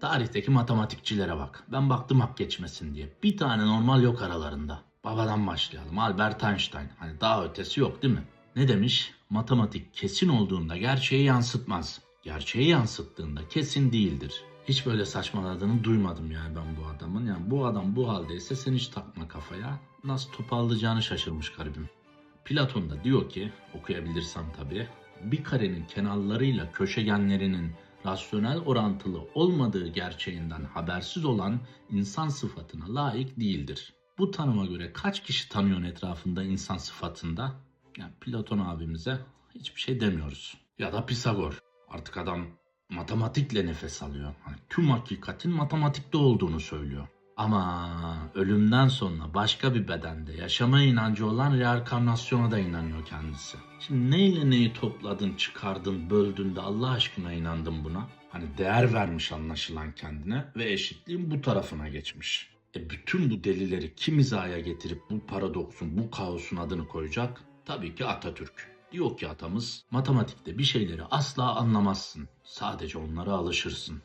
Tarihteki matematikçilere bak. Ben baktım hak geçmesin diye. Bir tane normal yok aralarında. Babadan başlayalım. Albert Einstein. Hani daha ötesi yok değil mi? Ne demiş? Matematik kesin olduğunda gerçeği yansıtmaz. Gerçeği yansıttığında kesin değildir. Hiç böyle saçmaladığını duymadım yani ben bu adamın. Yani bu adam bu haldeyse sen hiç takma kafaya. Nasıl toparlayacağını şaşırmış garibim. Platon da diyor ki, okuyabilirsem tabii, bir karenin kenarlarıyla köşegenlerinin rasyonel orantılı olmadığı gerçeğinden habersiz olan insan sıfatına layık değildir. Bu tanıma göre kaç kişi tanıyor etrafında insan sıfatında? Yani Platon abimize hiçbir şey demiyoruz. Ya da Pisagor. Artık adam matematikle nefes alıyor. Hani tüm hakikatin matematikte olduğunu söylüyor. Ama ölümden sonra başka bir bedende yaşama inancı olan reenkarnasyona da inanıyor kendisi. Şimdi neyle neyi topladın, çıkardın, böldün de Allah aşkına inandın buna? Hani değer vermiş anlaşılan kendine ve eşitliğin bu tarafına geçmiş. E bütün bu delileri kim hizaya getirip bu paradoksun, bu kaosun adını koyacak? Tabii ki Atatürk. Diyor ki atamız, matematikte bir şeyleri asla anlamazsın. Sadece onlara alışırsın.